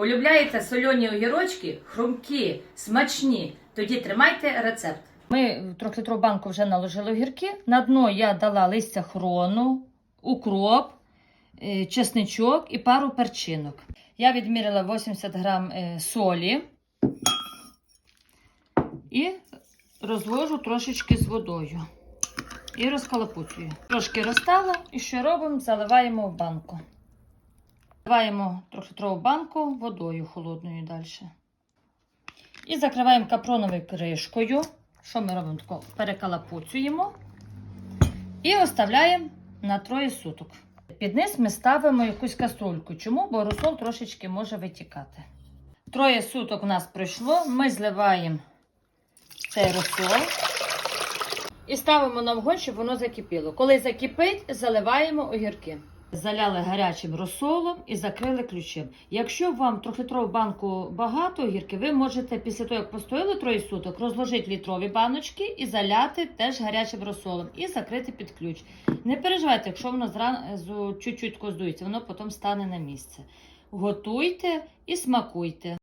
Полюбляєте сольоні огірочки, хрумкі, смачні. Тоді тримайте рецепт. Ми в трьохлітрову банку вже наложили огірки. На дно я дала листя хрону, укроп, е, чесничок і пару перчинок. Я відміряла 80 грам е, солі і розвожу трошечки з водою. І розкалапуцюю. Трошки розтало, і що робимо? Заливаємо в банку. Заливаємо трьохлітрову банку водою холодною далі. І закриваємо капроновою кришкою. Що ми робимо? Тако перекалапуцюємо і оставляємо на троє суток. Під низ ми ставимо якусь каструльку. Чому? Бо розсол трошечки може витікати. Троє суток у нас пройшло. Ми зливаємо цей розсол і ставимо на вогонь, щоб воно закипіло. Коли закипить, заливаємо огірки. Заляли гарячим розсолом і закрили ключем. Якщо вам трьохлітрову банку багато огірки, ви можете після того, як постояли троє суток, розложити літрові баночки і заляти теж гарячим розсолом і закрити під ключ. Не переживайте, якщо воно зразу чуть-чуть коздується, воно потім стане на місце. Готуйте і смакуйте.